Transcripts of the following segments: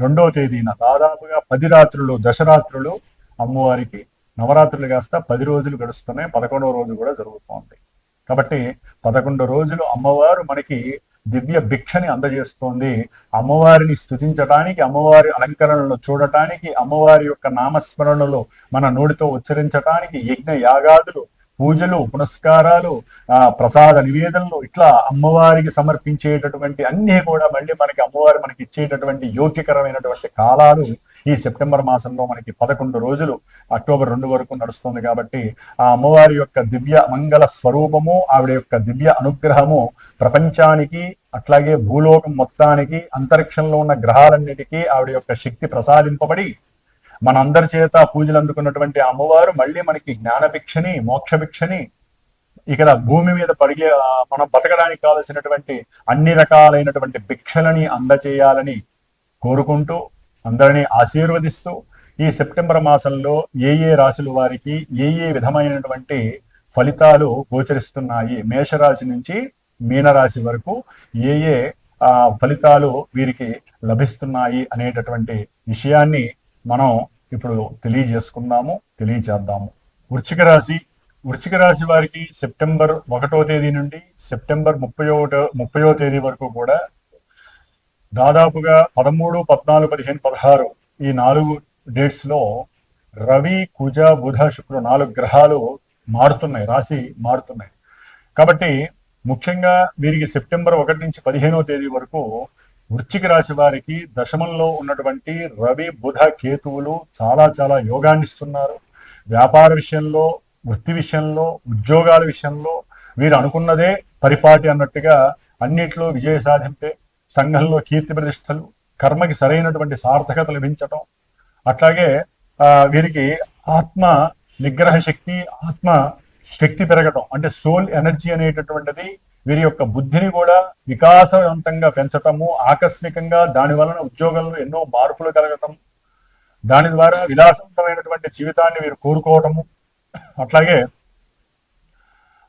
రెండవ తేదీన దాదాపుగా పది రాత్రులు దశరాత్రులు అమ్మవారికి నవరాత్రులు కాస్త పది రోజులు గడుస్తున్నాయి. పదకొండవ రోజు కూడా జరుగుతోంది. కాబట్టి పదకొండు రోజులు అమ్మవారు మనకి దివ్య భిక్షని అందజేస్తోంది. అమ్మవారిని స్తుతించటానికి అమ్మవారి అలంకరణలు చూడటానికి అమ్మవారి యొక్క నామస్మరణలు మన నోటితో ఉచ్చరించటానికి యజ్ఞ యాగాదులు పూజలు పునస్కారాలు ఆ ప్రసాద నివేదనలు ఇట్లా అమ్మవారికి సమర్పించేటటువంటి అన్నీ కూడా మళ్ళీ మనకి అమ్మవారు మనకి ఇచ్చేటటువంటి యోగ్యకరమైనటువంటి కాలాలు ఈ సెప్టెంబర్ మాసంలో మనకి పదకొండు రోజులు అక్టోబర్ రెండు వరకు నడుస్తుంది కాబట్టి ఆ అమ్మవారి యొక్క దివ్య మంగళ స్వరూపము ఆవిడ యొక్క దివ్య అనుగ్రహము ప్రపంచానికి అట్లాగే భూలోకం మొత్తానికి అంతరిక్షంలో ఉన్న గ్రహాలన్నిటికీ ఆవిడ యొక్క శక్తి ప్రసాదింపబడి మనందరి చేత పూజలు అందుకున్నటువంటి అమ్మవారు మళ్ళీ మనకి జ్ఞానభిక్షని మోక్షభిక్షని ఇక్కడ భూమి మీద పరిగే మనం బతకడానికి కావలసినటువంటి అన్ని రకాలైనటువంటి భిక్షలని అందచేయాలని కోరుకుంటూ అందరినీ ఆశీర్వదిస్తూ ఈ సెప్టెంబర్ మాసంలో ఏ ఏ రాశుల వారికి ఏ ఏ విధమైనటువంటి ఫలితాలు గోచరిస్తున్నాయి మేషరాశి నుంచి మీనరాశి వరకు ఏ ఏ ఆ, ఫలితాలు వీరికి లభిస్తున్నాయి అనేటటువంటి విషయాన్ని మనం ఇప్పుడు తెలియజేసుకుందాము తెలియజేద్దాము. వృచ్చిక రాశి వృచ్చిక రాశి వారికి సెప్టెంబర్ ఒకటో తేదీ నుండి సెప్టెంబర్ ముప్పై ఒకటో ముప్పయో తేదీ వరకు కూడా దాదాపుగా పదమూడు పద్నాలుగు పదిహేను పదహారు ఈ నాలుగు డేట్స్లో రవి కుజ బుధ శుక్రుడు నాలుగు గ్రహాలు మారుతున్నాయి రాశి మారుతున్నాయి. కాబట్టి ముఖ్యంగా వీరికి సెప్టెంబర్ ఒకటి నుంచి పదిహేనో తేదీ వరకు వృశ్చిక రాశి వారికి దశమంలో ఉన్నటువంటి రవి బుధ కేతువులు చాలా చాలా యోగాన్ని ఇస్తున్నారు. వ్యాపార విషయంలో వృత్తి విషయంలో ఉద్యోగాల విషయంలో వీరు అనుకున్నదే పరిపాటి అన్నట్టుగా అన్నిట్లో విజయ సాధింపే సంఘంలో కీర్తి ప్రతిష్టలు కర్మకి సరైనటువంటి సార్థకత లభించటం అట్లాగే వీరికి ఆత్మ నిగ్రహ శక్తి ఆత్మ శక్తి పెరగటం అంటే సోల్ ఎనర్జీ అనేటటువంటిది వీరి యొక్క బుద్ధిని కూడా వికాసవంతంగా పెంచటము ఆకస్మికంగా దాని వలన ఉద్యోగంలో ఎన్నో మార్పులు కలగటం దాని ద్వారా విలాసవంతమైనటువంటి జీవితాన్ని వీరు కోరుకోవటము. అట్లాగే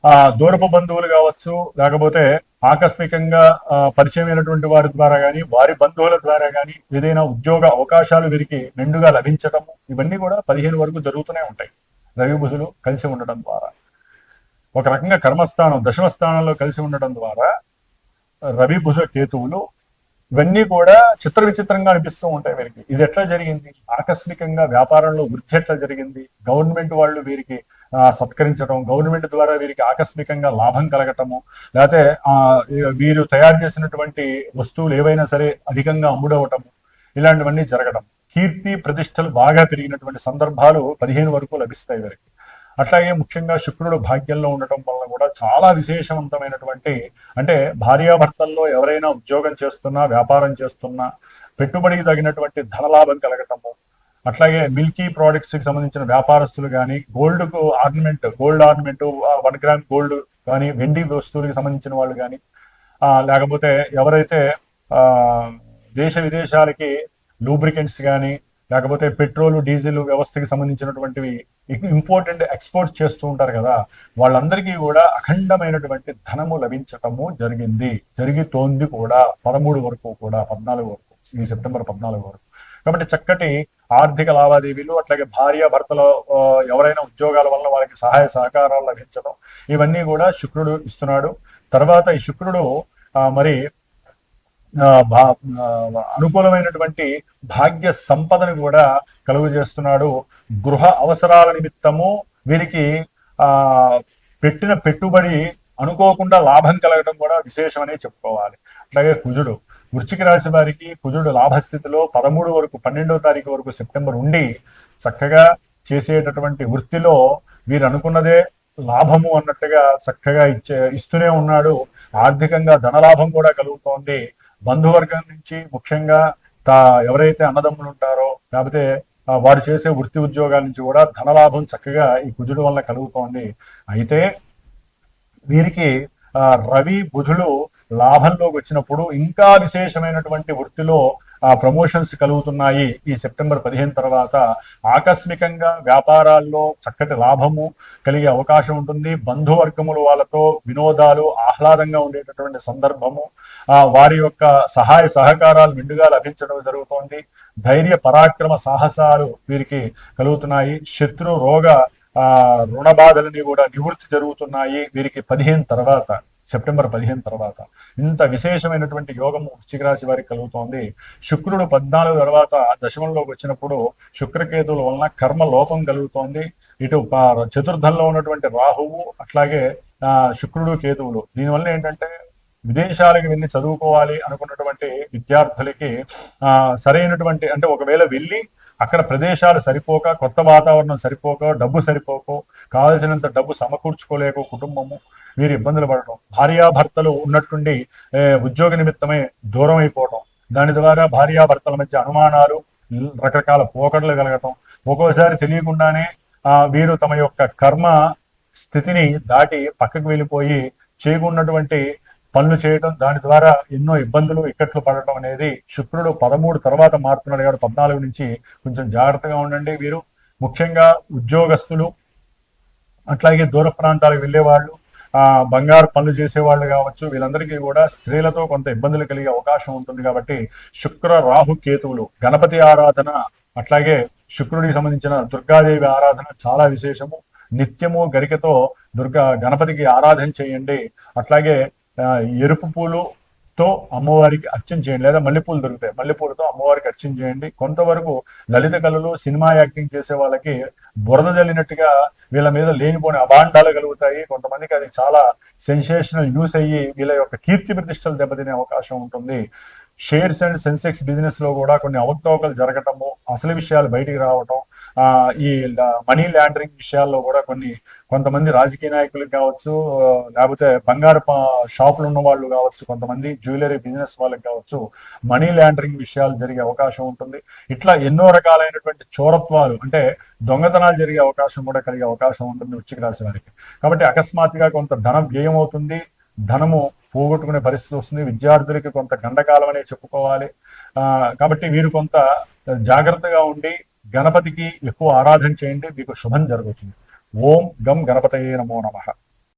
ఆ దూరపు బంధువులు కావచ్చు లేకపోతే ఆకస్మికంగా ఆ, పరిచయమైనటువంటి వారి ద్వారా కానీ వారి బంధువుల ద్వారా కానీ ఏదైనా ఉద్యోగ అవకాశాలు వీరికి మెండుగా లభించటము. ఇవన్నీ కూడా పదిహేను వరకు జరుగుతూనే ఉంటాయి. రవి బుధులు కలిసి ఉండటం ద్వారా. ఒక రకంగా కర్మస్థానం దశమ స్థానంలో కలిసి ఉండటం ద్వారా రవి బుధ కేతువులు ఇవన్నీ కూడా చిత్ర విచిత్రంగా అనిపిస్తూ ఉంటాయి వీరికి. ఇది ఎట్లా జరిగింది? ఆకస్మికంగా వ్యాపారంలో వృద్ధి ఎట్లా జరిగింది? గవర్నమెంట్ వాళ్ళు వీరికి సత్కరించడం గవర్నమెంట్ ద్వారా వీరికి ఆకస్మికంగా లాభం కలగటము లేకపోతే ఆ వీరు తయారు చేసినటువంటి వస్తువులు ఏవైనా సరే అధికంగా అమ్ముడవటము ఇలాంటివన్నీ జరగడం కీర్తి ప్రతిష్టలు బాగా పెరిగినటువంటి సందర్భాలు పదిహేను వరకు లభిస్తాయి వీరికి. అట్లాగే ముఖ్యంగా శుక్రుడు భాగ్యంలో ఉండటం వల్ల కూడా చాలా విశేషవంతమైనటువంటి అంటే భార్యాభర్తల్లో ఎవరైనా ఉద్యోగం చేస్తున్నా వ్యాపారం చేస్తున్నా పెట్టుబడికి తగినటువంటి ధనలాభం కలగటము అట్లాగే మిల్కీ ప్రోడక్ట్స్కి సంబంధించిన వ్యాపారస్తులు కానీ gold ornament gold ornament one gram gold కానీ వెండి వస్తువులకు సంబంధించిన వాళ్ళు కానీ లేకపోతే ఎవరైతే ఆ, దేశ విదేశాలకి లూబ్రికెంట్స్ కానీ లేకపోతే పెట్రోల్ డీజిల్ వ్యవస్థకి సంబంధించినటువంటివి ఇంపార్టెంట్ ఎక్స్పోర్ట్ చేస్తూ ఉంటారు కదా వాళ్ళందరికీ కూడా అఖండమైనటువంటి ధనము లభించటము జరిగింది. జరిగితోంది కూడా పదమూడు వరకు కూడా పద్నాలుగు వరకు ఈ సెప్టెంబర్ పద్నాలుగు వరకు. కాబట్టి చక్కటి ఆర్థిక లావాదేవీలు అట్లాగే భార్య భర్తలో ఎవరైనా ఉద్యోగాల వల్ల వాళ్ళకి సహాయ సహకారాలు లభించడం ఇవన్నీ కూడా శుక్రుడు ఇస్తున్నాడు. తర్వాత ఈ శుక్రుడు మరి అనుకూలమైనటువంటి భాగ్య సంపదను కూడా కలుగు చేస్తున్నాడు. గృహ అవసరాల నిమిత్తము వీరికి ఆ పెట్టిన పెట్టుబడి అనుకోకుండా లాభం కలగడం కూడా విశేషమనే చెప్పుకోవాలి. అట్లాగే కుజుడు వృశ్చిక రాశి వారికి కుజుడు లాభస్థితిలో పదమూడు వరకు పన్నెండవ తారీఖు వరకు సెప్టెంబర్ ఉండి చక్కగా చేసేటటువంటి వృత్తిలో వీరు అనుకున్నదే లాభము అన్నట్టుగా చక్కగా ఇచ్చే ఇస్తూనే ఉన్నాడు. ఆర్థికంగా ధనలాభం కూడా కలుగుతోంది. బంధువర్గం నుంచి ముఖ్యంగా తా ఎవరైతే అన్నదమ్ములు ఉంటారో లేకపోతే వారు చేసే వృత్తి ఉద్యోగాల నుంచి కూడా ధనలాభం చక్కగా ఈ కుజుడు వల్ల కలుగుతోంది. అయితే వీరికి ఆ, రవి బుధులు లాభంలోకి వచ్చినప్పుడు ఇంకా విశేషమైనటువంటి వృత్తిలో ఆ ప్రమోషన్స్ కలుగుతున్నాయి. ఈ సెప్టెంబర్ పదిహేను తర్వాత ఆకస్మికంగా వ్యాపారాల్లో చక్కటి లాభము కలిగే అవకాశం ఉంటుంది. బంధువర్గములు వాళ్ళతో వినోదాలు ఆహ్లాదంగా ఉండేటటువంటి సందర్భము ఆ వారి యొక్క సహాయ సహకారాలు విండుగా లభించడం జరుగుతోంది. ధైర్య పరాక్రమ సాహసాలు వీరికి కలుగుతున్నాయి. శత్రు రోగ ఆ రుణ బాధలని కూడా నివృత్తి జరుగుతున్నాయి. వీరికి పదిహేను తర్వాత సెప్టెంబర్ పదిహేను తర్వాత. ఇంత విశేషమైనటువంటి యోగము వృశ్చిక రాశి వారికి కలుగుతోంది. శుక్రుడు పద్నాలుగు తర్వాత దశమంలోకి వచ్చినప్పుడు శుక్రకేతువుల వలన కర్మ లోపం కలుగుతోంది. ఇటు చతుర్థంలో ఉన్నటువంటి రాహువు అట్లాగే ఆ, శుక్రుడు కేతువులు. దీనివల్ల ఏంటంటే విదేశాలకు వెళ్ళి చదువుకోవాలి అనుకున్నటువంటి విద్యార్థులకి ఆ, సరైనటువంటి అంటే ఒకవేళ వెళ్ళి అక్కడ ప్రదేశాలు సరిపోక కొత్త వాతావరణం సరిపోక డబ్బు సరిపోక కావలసినంత డబ్బు సమకూర్చుకోలేక కుటుంబము వీరు ఇబ్బందులు పడటం భార్యాభర్తలు ఉన్నట్టుండి ఉద్యోగ నిమిత్తమై దూరం అయిపోవటం దాని ద్వారా భార్యాభర్తల మధ్య అనుమానాలు రకరకాల పోకడలు కలగటం. ఒక్కోసారి తెలియకుండానే ఆ వీరు తమ యొక్క కర్మ స్థితిని దాటి పక్కకు వెళ్ళిపోయి చేయకున్నటువంటి పనులు చేయడం దాని ద్వారా ఎన్నో ఇబ్బందులు ఇక్కట్లు పడటం అనేది శుక్రుడు పదమూడు తర్వాత మారుతున్నాడు కాబట్టి పద్నాలుగు నుంచి కొంచెం జాగ్రత్తగా ఉండండి వీరు. ముఖ్యంగా ఉద్యోగస్తులు అట్లాగే దూర ప్రాంతాలకు వెళ్ళేవాళ్ళు ఆ బంగారు పనులు చేసేవాళ్ళు కావచ్చు వీళ్ళందరికీ కూడా స్త్రీలతో కొంత ఇబ్బందులు కలిగే అవకాశం ఉంటుంది కాబట్టి శుక్ర రాహు కేతువులు గణపతి ఆరాధన అట్లాగే శుక్రుడికి సంబంధించిన దుర్గాదేవి ఆరాధన చాలా విశేషము. నిత్యము గరికతో దుర్గా గణపతికి ఆరాధన చేయండి. అట్లాగే ఎరుపు పూలుతో అమ్మవారికి అర్చన చేయండి లేదా మల్లెపూలు దొరుకుతాయి. మల్లెపూలతో అమ్మవారికి అర్చన చేయండి. కొంతవరకు లలిత కళలు సినిమా యాక్టింగ్ చేసే వాళ్ళకి బురద జల్లినట్టుగా వీళ్ళ మీద లేనిపోని అభాండాలు కలుగుతాయి. కొంతమందికి అది చాలా సెన్సేషనల్ యూస్ అయ్యి వీళ్ళ యొక్క కీర్తి ప్రతిష్టలు దెబ్బతినే అవకాశం ఉంటుంది. షేర్స్ అండ్ సెన్సెక్స్ బిజినెస్లో కూడా కొన్ని అవకతవకలు జరగటము అసలు విషయాలు బయటికి రావటం ఈ మనీ లాండరింగ్ విషయాల్లో కూడా కొన్ని కొంతమంది రాజకీయ నాయకులు కావచ్చు లేకపోతే బంగారు షాపులు ఉన్న వాళ్ళు కావచ్చు కొంతమంది జ్యువెలరీ బిజినెస్ వాళ్ళకి కావచ్చు మనీ లాండరింగ్ విషయాలు జరిగే అవకాశం ఉంటుంది. ఇట్లా ఎన్నో రకాలైనటువంటి చోరత్వాలు అంటే దొంగతనాలు జరిగే అవకాశం కూడా కలిగే అవకాశం ఉంటుంది వృశ్చిక రాశి వారికి. కాబట్టి అకస్మాత్తుగా కొంత ధనం వ్యయం అవుతుంది ధనము పోగొట్టుకునే పరిస్థితి వస్తుంది విద్యార్థులకి కొంత గండకాలం అనే చెప్పుకోవాలి. ఆ, కాబట్టి వీరు కొంత జాగ్రత్తగా ఉండి గణపతికి ఎక్కువ ఆరాధన చేయండి మీకు శుభం జరుగుతుంది. ఓం గం గణపతయే నమో నమః.